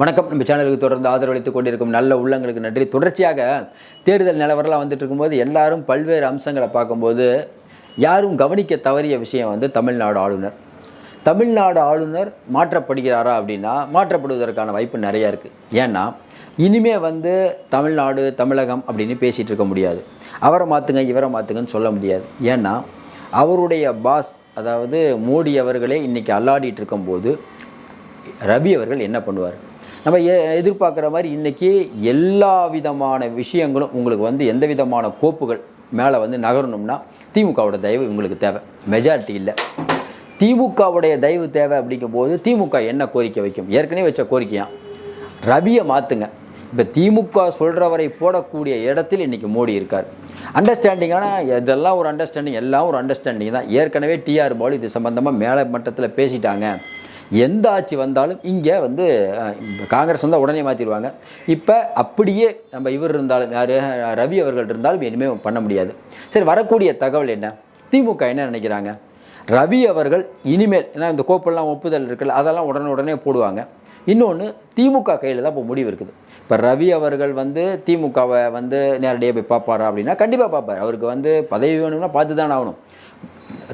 வணக்கம். நம்ம சேனலுக்கு தொடர்ந்து ஆதரவளித்துக் கொண்டிருக்கும் நல்ல உள்ளங்களுக்கு நன்றி. தொடர்ச்சியாக தேர்தல் நிலவரலாம் வந்துட்டு இருக்கும்போது எல்லாரும் பல்வேறு அம்சங்களை பார்க்கும்போது யாரும் கவனிக்க தவறிய விஷயம் வந்து தமிழ்நாடு ஆளுநர். தமிழ்நாடு ஆளுநர் மாற்றப்படுகிறாரா அப்படின்னா மாற்றப்படுவதற்கான வாய்ப்பு நிறைய இருக்குது ஏன்னா இனிமே வந்து தமிழ்நாடு தமிழகம் அப்படின்னு பேசிகிட்டு இருக்க முடியாது. அவரை மாற்றுங்க இவரை மாற்றுங்கன்னு சொல்ல முடியாது. ஏன்னா அவருடைய பாஸ் அதாவது மோடி அவர்களே இன்றைக்கி அல்லாடிட்டு இருக்கும்போது ரவி அவர்கள் என்ன பண்ணுவார்? நம்ம எ எதிர்பார்க்குற மாதிரி இன்றைக்கி எல்லா விதமான விஷயங்களும் உங்களுக்கு வந்து எந்த விதமான கோப்புகள் மேலே வந்து நகரணும்னா திமுகவோட தயவு உங்களுக்கு தேவை. மெஜாரிட்டி இல்லை. திமுகவுடைய தயவு தேவை அப்படிங்கும்போது திமுக என்ன கோரிக்கை வைக்கும்? ஏற்கனவே வச்ச கோரிக்கையா? ரவியை மாற்றுங்க இப்போ திமுக சொல்கிறவரை போடக்கூடிய இடத்தில் இன்றைக்கி மோடி இருக்கார். அண்டர்ஸ்டாண்டிங்கான இதெல்லாம் ஒரு அண்டர்ஸ்டாண்டிங் எல்லாம் ஒரு அண்டர்ஸ்டாண்டிங் தான். ஏற்கனவே டிஆர் பாலு இது சம்மந்தமாக மேலே மட்டத்தில் பேசிட்டாங்க. எந்த ஆட்சி வந்தாலும் இங்கே வந்து காங்கிரஸ் வந்தால் உடனே மாற்றிடுவாங்க இப்போ அப்படியே நம்ம இவர் இருந்தாலும் யார் ரவி அவர்கள் இருந்தாலும் இனிமேல் பண்ண முடியாது. சரி வரக்கூடிய தகவல் என்ன? திமுக என்ன நினைக்கிறாங்க? ரவி அவர்கள் இனிமேல் ஏன்னா இந்த கோப்பெல்லாம் ஒப்புதல் இருக்குல்ல அதெல்லாம் உடனே உடனே போடுவாங்க. இன்னொன்று திமுக கையில் தான் இப்போ முடிவு இருக்குது. இப்போ ரவி அவர்கள் வந்து திமுகவை வந்து நேரடியாக போய் பார்ப்பாரா அப்படின்னா கண்டிப்பாக பார்ப்பார். அவருக்கு வந்து பதவி வேணும்னா பார்த்து தான் ஆகணும்.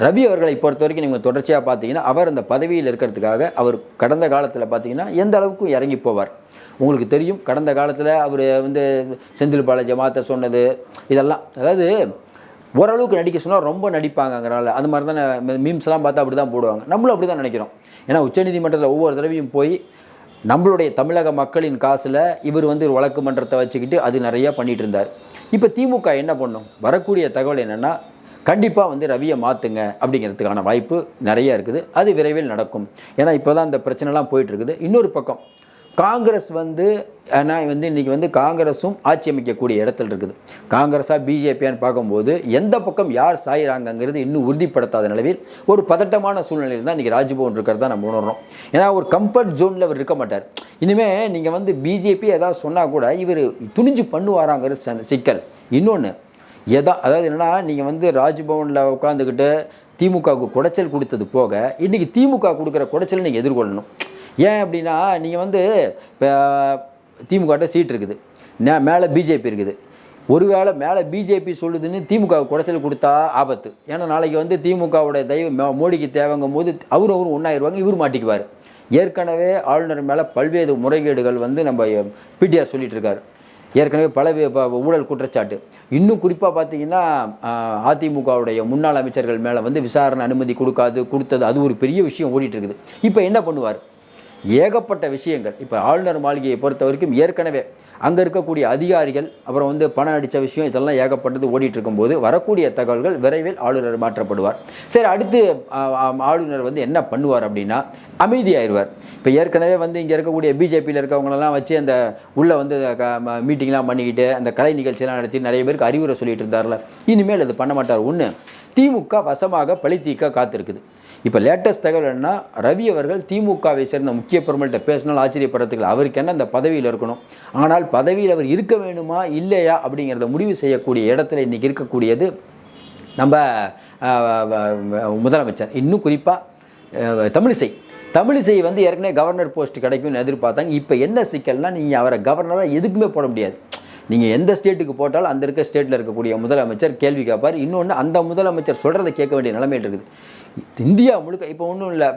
ரவி அவர்களை பொறுத்த வரைக்கும் நீங்கள் தொடர்ச்சியாக பார்த்தீங்கன்னா அவர் அந்த பதவியில் இருக்கிறதுக்காக அவர் கடந்த காலத்தில் பார்த்தீங்கன்னா எந்த அளவுக்கு இறங்கி போவார்? உங்களுக்கு தெரியும் கடந்த காலத்தில் அவர் வந்து செந்தில் பாலாஜி மாற்ற சொன்னது இதெல்லாம். அதாவது ஓரளவுக்கு நடிக்க சொன்னால் ரொம்ப நடிப்பாங்கங்கிறனால அது மாதிரி தான் மீம்ஸ்லாம் பார்த்தா அப்படி தான் போடுவாங்க. நம்மளும் அப்படி தான் நினைக்கிறோம். ஏன்னா உச்சநீதிமன்றத்தில் ஒவ்வொரு தடவையும் போய் நம்மளுடைய தமிழக மக்களின் காசில் இவர் வந்து வழக்கு மன்றத்தை வச்சுக்கிட்டு அது நிறையா பண்ணிகிட்டு இருந்தார். இப்போ திமுக என்ன பண்ணும்? வரக்கூடிய தகவல் என்னென்னா கண்டிப்பாக வந்து ரவியை மாற்றுங்க அப்படிங்கிறதுக்கான வாய்ப்பு நிறைய இருக்குது. அது விரைவில் நடக்கும். ஏன்னா இப்போ தான் இந்த பிரச்சனைலாம் போயிட்டுருக்குது. இன்னொரு பக்கம் காங்கிரஸ் வந்து ஆனால் வந்து இன்றைக்கி வந்து காங்கிரஸும் ஆட்சி அமைக்கக்கூடிய இடத்துல இருக்குது. காங்கிரஸாக பிஜேபியான்னு பார்க்கும்போது எந்த பக்கம் யார் சாயிறாங்கங்கிறது இன்னும் உறுதிப்படுத்தாத நிலவில் ஒரு பதட்டமான சூழ்நிலையில் தான் இன்றைக்கி ராஜ்பவன் இருக்கிறதா நம்ம உணர்றோம். ஏன்னா ஒரு கம்ஃபர்ட் ஜோனில் அவர் இருக்க மாட்டார். இனிமேல் நீங்கள் வந்து பிஜேபி ஏதாவது சொன்னால் கூட இவர் துணிஞ்சு பண்ணுவாராங்கிறது ச- சிக்கல். இன்னொன்று எதா அதாவது என்னன்னா நீங்கள் வந்து ராஜ்பவனில் உட்காந்துக்கிட்டு திமுகவுக்கு குடைச்சல் கொடுத்தது போக இன்றைக்கி திமுக கொடுக்குற குடைச்சல் நீங்கள் எதிர்கொள்ளணும். ஏன் அப்படின்னா நீங்கள் வந்து இப்போ திமுகட்ட சீட் இருக்குது. நே- மேலே பிஜேபி இருக்குது. ஒருவேளை மேலே பிஜேபி சொல்லுதுன்னு திமுக குடைச்சல் கொடுத்தா ஆபத்து. ஏன்னா நாளைக்கு வந்து திமுகவோட தெய்வ மோடிக்கு தேவைங்கும் போது அவரும் அவரும் ஒன்றாயிருவாங்க இவர் மாட்டிக்குவார். ஏற்கனவே ஆளுநர் மேலே பல்வேறு முறைகேடுகள் வந்து நம்ம பிடிஆர் சொல்லிகிட்டு இருக்காரு. ஏற்கனவே பல ப- ஊழல் குற்றச்சாட்டு. இன்னும் குறிப்பாக பார்த்தீங்கன்னா அதிமுகவுடைய முன்னாள் அமைச்சர்கள் மேலே வந்து விசாரணை அனுமதி கொடுக்காது கொடுத்தது அது ஒரு பெரிய விஷயம் ஓடிட்டு இருக்குது. இப்போ என்ன பண்ணுவார்? ஏகப்பட்ட விஷயங்கள். இப்போ ஆளுநர் மாளிகையை பொறுத்த வரைக்கும் ஏற்கனவே அங்கே இருக்கக்கூடிய அதிகாரிகள் அப்புறம் வந்து பணம் அடித்த விஷயம் இதெல்லாம் ஏகப்பட்டது ஓடிட்டு இருக்கும்போது வரக்கூடிய தகவல்கள் விரைவில் ஆளுநர் மாற்றப்படுவார். சரி அடுத்து ஆளுநர் வந்து என்ன பண்ணுவார் அப்படின்னா அமைதியாயிருவார். இப்போ ஏற்கனவே வந்து இங்கே இருக்கக்கூடிய பிஜேபியில் இருக்கவங்களெல்லாம் வச்சு அந்த உள்ளே வந்து மீட்டிங்லாம் பண்ணிக்கிட்டு அந்த கலை நிகழ்ச்சியெல்லாம் நடத்தி நிறைய பேருக்கு அறிவுரை சொல்லிட்டு இருந்தார்ல இனிமேல் அது பண்ண மாட்டார். ஒன்று திமுக வசமாக பழி தீக்க காத்திருக்குது. இப்போ லேட்டஸ்ட் தகவல் என்னன்னா ரவி அவர்கள் திமுகவை சேர்ந்த முக்கிய பெருமள்கிட்ட பேசினால் ஆச்சரியப்படுறதுக்கு அவருக்கு என்ன அந்த பதவியில் இருக்கணும்? ஆனால் பதவியில் அவர் இருக்க வேணுமா இல்லையா அப்படிங்கிறத முடிவு செய்யக்கூடிய இடத்துல இன்றைக்கி இருக்கக்கூடியது நம்ம முதலமைச்சர். இன்னும் குறிப்பாக தமிழிசை. தமிழிசை வந்து ஏற்கனவே கவர்னர் போஸ்ட் கிடைக்கும்னு எதிர்பார்த்தாங்க. இப்போ என்ன சிக்கல்னால் நீங்கள் அவரை கவர்னராக எதுக்குமே போட முடியாது. நீங்கள் எந்த ஸ்டேட்டுக்கு போட்டாலும் அந்த இருக்க ஸ்டேட்டில் இருக்கக்கூடிய முதலமைச்சர் கேள்வி கேட்பார். இன்னொன்று அந்த முதலமைச்சர் சொல்கிறத கேட்க வேண்டிய நிலைமையில் இருக்குது. இந்தியா முழுக்க இப்போ ஒன்றும் இல்லை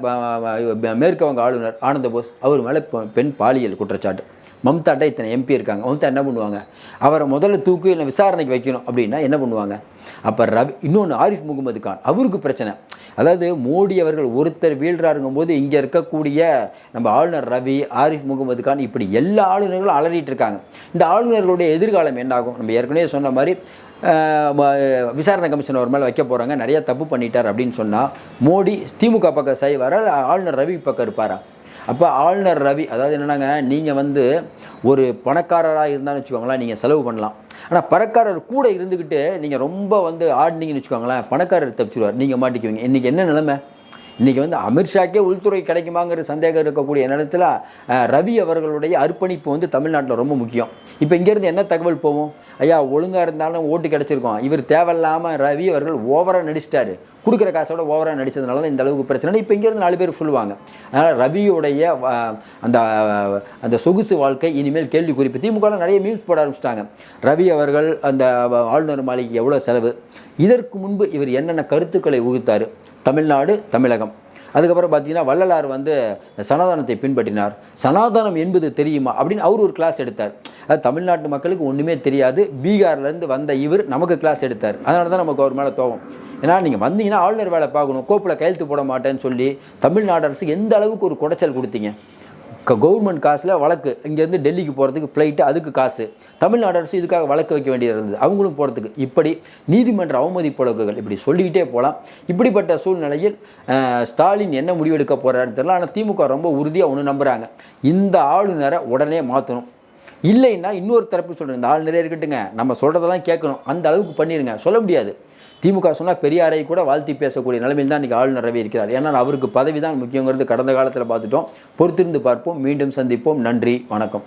மேற்கு வங்க ஆளுநர் ஆனந்த போஸ் அவர் மேலே பெண் பாலியல் குற்றச்சாட்டு. மம்தாட்ட இத்தனை எம்பி இருக்காங்க. மம்தா என்ன பண்ணுவாங்க? அவரை முதல்ல தூக்கு இல்லை விசாரணைக்கு வைக்கணும் அப்படின்னா என்ன பண்ணுவாங்க? அப்போ ரவி இன்னொன்று ஆரிஃப் முகமது கான் அவருக்கு பிரச்சனை. அதாவது மோடி அவர்கள் ஒருத்தர் வீழ்றாருங்கும் போது இங்கே இருக்கக்கூடிய நம்ம ஆளுநர் ரவி ஆரிஃப் முகமது கான் இப்படி எல்லா ஆளுநர்களும் அலறிட்டு இருக்காங்க. இந்த ஆளுநர்களுடைய எதிர்காலம் என்னாகும்? நம்ம ஏற்கனவே சொன்ன மாதிரி விசாரணை கமிஷன் அவர் மேலே வைக்க போகிறாங்க நிறையா தப்பு பண்ணிட்டார் அப்படின்னு சொன்னால் மோடி திமுக பக்கம் செய்வாரா ஆளுநர் ரவி பக்கம் இருப்பாரா? அப்போ ஆளுநர் ரவி அதாவது என்னென்னாங்க நீங்கள் வந்து ஒரு பணக்காரராக இருந்தாலும் வச்சுக்கோங்களேன் நீங்கள் செலவு பண்ணலாம். ஆனால் பணக்காரர் கூட இருந்துக்கிட்டு நீங்கள் ரொம்ப வந்து ஆடினீங்கன்னு வச்சுக்கோங்களேன் பணக்காரர் தப்பிச்சிருவார். நீங்கள் மாட்டிக்குவீங்க. இன்றைக்கி என்ன நிலைமை? இன்றைக்கி வந்து அமித்ஷாக்கே உள்துறை கிடைக்குமாங்கிற சந்தேகம் இருக்கக்கூடிய நேரத்தில் ரவி அவர்களுடைய அர்ப்பணிப்பு வந்து தமிழ்நாட்டில் ரொம்ப முக்கியம். இப்போ இங்கேருந்து என்ன தகவல் போகும்? ஐயா ஒழுங்காக இருந்தாலும் ஓட்டு கிடச்சிருக்கோம். இவர் தேவையில்லாமல் ரவி அவர்கள் ஓவராக நடிச்சிட்டாரு. கொடுக்குற காசோட ஓவராக நடித்ததுனால தான் இந்த அளவுக்கு பிரச்சனை. இப்போ இங்கேருந்து நாலு பேர் சொல்லுவாங்க. அதனால் ரவியுடைய அந்த அந்த சொகுசு வாழ்க்கை இனிமேல் கேள்வி குறிப்பு திமுக நிறைய மீம்ஸ் போட ஆரம்பிச்சிட்டாங்க. ரவி அவர்கள் அந்த ஆளுநர் மாளிகைக்கு எவ்வளோ செலவு? இதற்கு முன்பு இவர் என்னென்ன கருத்துக்களை உகுத்தார் தமிழ்நாடு தமிழகம். அதுக்கப்புறம் பார்த்தீங்கன்னா வள்ளலார் வந்து சனாதனத்தை பின்பற்றினார். சனாதனம் என்பது தெரியுமா? அப்படின்னு அவர் ஒரு கிளாஸ் எடுத்தார். அது தமிழ்நாட்டு மக்களுக்கு ஒன்றுமே தெரியாது. பீகார்லேருந்து வந்த இவர் நமக்கு கிளாஸ் எடுத்தார். அதனால தான் நமக்கு அவர் மேலே தோவும் ஏன்னா நீங்கள் வந்தீங்கன்னா ஆளுநர் வேலை பார்க்கணும். கோப்பில் கையெழுத்து போட மாட்டேன்னு சொல்லி தமிழ்நாடு அரசு எந்த அளவுக்கு ஒரு குடைச்சல் கொடுத்தீங்க? கவர்மெண்ட் காசில் வழக்கு. இங்கேருந்து டெல்லிக்கு போகிறதுக்கு ஃப்ளைட்டு அதுக்கு காசு. தமிழ்நாடு அரசு இதுக்காக வழக்கு வைக்க வேண்டியது இருந்தது. அவங்களும் போகிறதுக்கு இப்படி நீதிமன்ற அவமதிப்பு வழக்குகள் இப்படி சொல்லிக்கிட்டே போகலாம் இப்படிப்பட்ட சூழ்நிலையில் ஸ்டாலின் என்ன முடிவெடுக்க போகிறாருன்னு தெரியல. ஆனால் திமுக ரொம்ப உறுதியாக ஒன்று நம்புகிறாங்க இந்த ஆளுநரை உடனே மாற்றணும் இல்லைன்னா இன்னொரு தரப்பு சொல்கிறேன் இந்த நிறைய இருக்கட்டுங்க நம்ம சொல்கிறதெல்லாம் கேட்கணும். அந்த அளவுக்கு பண்ணிடுங்க சொல்ல முடியாது. திமுக சொன்னால் பெரியாரை கூட வாழ்த்தி பேசக்கூடிய நிலைமையில் தான் இன்றைக்கி ஆளுநரவே இருக்கிறார். ஏன்னா அவருக்கு பதவி தான் முக்கியங்கிறது கடந்த காலத்தில் பார்த்துட்டோம். பொறுத்திருந்து பார்ப்போம். மீண்டும் சந்திப்போம். நன்றி. வணக்கம்.